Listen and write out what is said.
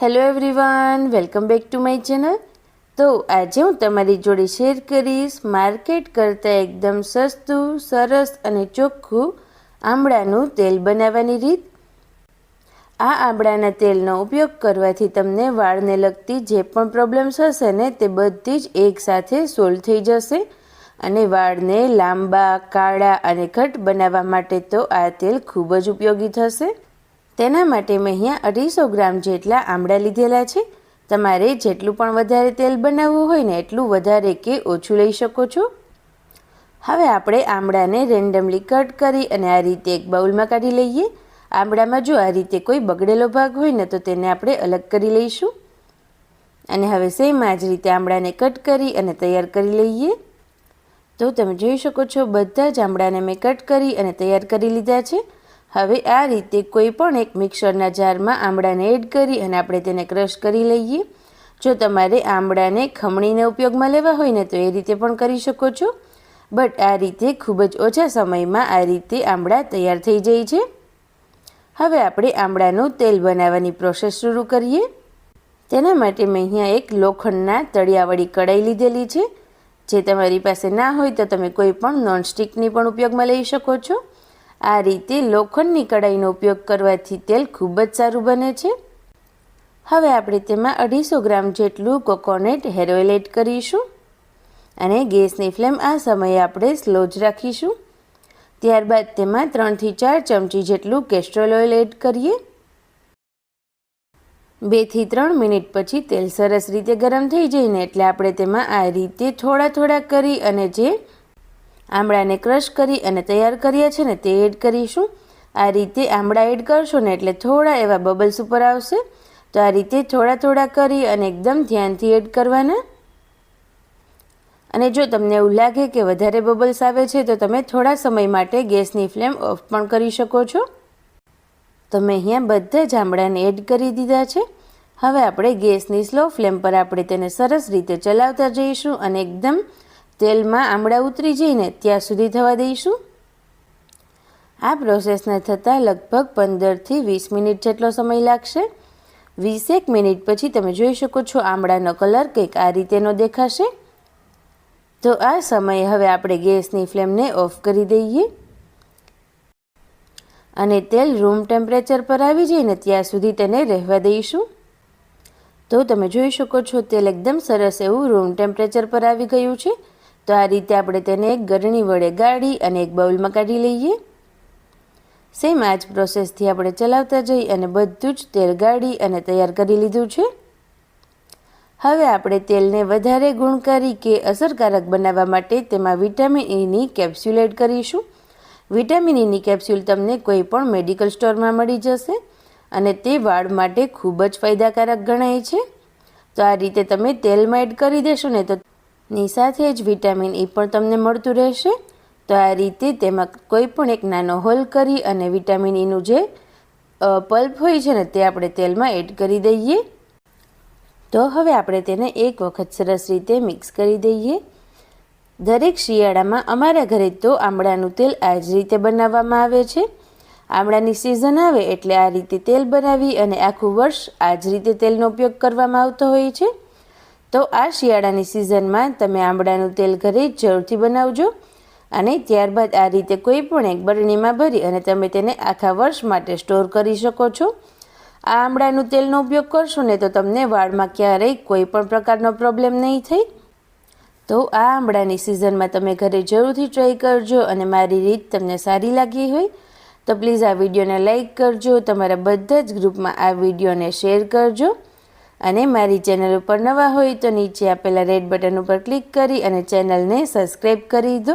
Hello everyone welcome back to my channel તો આજે હું તમારી જોડે શેર કરીશ માર્કેટ કરતાં એકદમ સસ્તું, સરસ અને ચોખ્ખું આમળાનું તેલ બનાવવાની રીત. આ આમળાના તેલનો ઉપયોગ કરવાથી તમને વાળને લગતી જે પણ પ્રોબ્લેમ્સ હશે ને તે બધી જ એકસાથે સોલ્વ થઈ જશે. અને વાળને લાંબા, કાળા અને ઘટ બનાવવા માટે તો આ તેલ ખૂબ જ ઉપયોગી થશે. તેના માટે મેં અહીંયા અઢીસો ગ્રામ જેટલા આમળા લીધેલા છે. તમારે જેટલું પણ વધારે તેલ બનાવવું હોય ને એટલું વધારે કે ઓછું લઈ શકો છો. હવે આપણે આમળાને રેન્ડમલી કટ કરી અને આ રીતે એક બાઉલમાં કાઢી લઈએ. આમળામાં જો આ રીતે કોઈ બગડેલો ભાગ હોય ને તો તેને આપણે અલગ કરી લઈશું. અને હવે સેમ આ જ રીતે આમળાને કટ કરી અને તૈયાર કરી લઈએ. તો તમે જોઈ શકો છો, બધા જ આમળાને મેં કટ કરી અને તૈયાર કરી લીધા છે. હવે આ રીતે કોઈ પણ એક મિક્સરના જારમાં આમળાને એડ કરી અને આપણે તેને ક્રશ કરી લઈએ. જો તમારે આમળાને ખમણીને ઉપયોગમાં લેવા હોય ને તો એ રીતે પણ કરી શકો છો. બટ આ રીતે ખૂબ જ ઓછા સમયમાં આ રીતે આમળા તૈયાર થઈ જાય છે. હવે આપણે આમળાનું તેલ બનાવવાની પ્રોસેસ શરૂ કરીએ. તેના માટે મેં અહીંયા એક લોખંડના તળિયાવાળી કઢાઈ લીધેલી છે. જે તમારી પાસે ના હોય તો તમે કોઈ પણ નોનસ્ટિકની પણ ઉપયોગમાં લઈ શકો છો. આ રીતે લોખંડની કડાઈનો ઉપયોગ કરવાથી તેલ ખૂબ જ સારું બને છે. હવે આપણે તેમાં અઢીસો ગ્રામ જેટલું કોકોનટ હેર ઓઇલ એડ કરીશું અને ગેસની ફ્લેમ આ સમયે આપણે સ્લો જ રાખીશું. ત્યારબાદ તેમાં ત્રણથી ચાર ચમચી જેટલું કેસ્ટ્રોલ ઓઇલ એડ કરીએ. બેથી ત્રણ મિનિટ પછી તેલ સરસ રીતે ગરમ થઈ જાય ને એટલે આપણે તેમાં આ રીતે થોડા થોડા કરી અને જે આમળાને ક્રશ કરી અને તૈયાર કર્યા છે ને તે એડ કરીશું. આ રીતે આમળા એડ કરશો ને એટલે થોડા એવા બબલ્સ ઉપર આવશે. તો આ રીતે થોડા થોડા કરી અને એકદમ ધ્યાનથી એડ કરવાના. અને જો તમને એવું લાગે કે વધારે બબલ્સ આવે છે, તો તમે થોડા સમય માટે ગેસની ફ્લેમ ઓફ પણ કરી શકો છો. તમે અહીંયા બધા જ આમળાને એડ કરી દીધા છે. હવે આપણે ગેસની સ્લો ફ્લેમ પર આપણે તેને સરસ રીતે ચલાવતા જઈશું અને એકદમ તેલમાં આમળા ઉતરી જઈને ત્યાં સુધી થવા દઈશું. આ પ્રોસેસને થતાં લગભગ પંદરથી વીસ મિનિટ જેટલો સમય લાગશે. વીસેક મિનિટ પછી તમે જોઈ શકો છો આમળાનો કલર કંઈક આ રીતેનો દેખાશે. તો આ સમયે હવે આપણે ગેસની ફ્લેમને ઓફ કરી દઈએ. અને તેલ રૂમ ટેમ્પરેચર પર આવી જઈને ત્યાં સુધી તેને રહેવા દઈશું. તો તમે જોઈ શકો છો તેલ એકદમ સરસ એવું રૂમ ટેમ્પરેચર પર આવી ગયું છે. તો આ રીતે આપણે તેને એક ગરણી વડે ગાળી અને એક બાઉલમાં કાઢી લઈએ. સેમ આ જ પ્રોસેસથી આપણે ચલાવતા જઈ અને બધું જ તેલ ગાળી અને તૈયાર કરી લીધું છે. હવે આપણે તેલને વધારે ગુણકારી કે અસરકારક બનાવવા માટે તેમાં વિટામિન ઈની કેપ્સ્યુલ એડ કરીશું. વિટામિન ઈની કેપ્સ્યુલ તમને કોઈ પણ મેડિકલ સ્ટોરમાં મળી જશે અને તે વાળ માટે ખૂબ જ ફાયદાકારક ગણાય છે. તો આ રીતે તમે તેલમાં એડ કરી દેશો ને તો ની સાથે જ વિટામિન ઈ પણ તમને મળતું રહેશે. તો આ રીતે તેમાં કોઈ પણ એક નાનો હોલ કરી અને વિટામિન ઈનું જે પલ્પ હોય છે ને તે આપણે તેલમાં એડ કરી દઈએ. તો હવે આપણે તેને એક વખત સરસ રીતે મિક્સ કરી દઈએ. દરેક શિયાળામાં અમારા ઘરે તો આમળાનું તેલ આ જ રીતે બનાવવામાં આવે છે. આમળાની સિઝન આવે એટલે આ રીતે તેલ બનાવી અને આખું વર્ષ આ જ રીતે તેલનો ઉપયોગ કરવામાં આવતો હોય છે. તો આ શિયાળાની સિઝનમાં તમે આંબળાનું તેલ ઘરે જરૂરથી બનાવજો અને ત્યારબાદ આ રીતે કોઈ પણ એક બરણીમાં ભરી અને તમે તેને આખા વર્ષ માટે સ્ટોર કરી શકો છો. આ આંબળાનું તેલનો ઉપયોગ કરશો ને તો તમને વાળમાં ક્યારેય કોઈ પણ પ્રકારનો પ્રોબ્લેમ નહીં થઈ. તો આ આંબળાની સિઝનમાં તમે ઘરે જરૂરથી ટ્રાય કરજો અને મારી રીત તમને સારી લાગી હોય તો પ્લીઝ આ વિડીયોને લાઇક કરજો, તમારા બધા જ ગ્રુપમાં આ વિડીયોને શેર કરજો. અને મારી ચેનલ ઉપર નવા હોય તો નીચે આપેલા રેડ બટન ઉપર ક્લિક કરી અને ચેનલને સબસ્ક્રાઈબ કરી દો.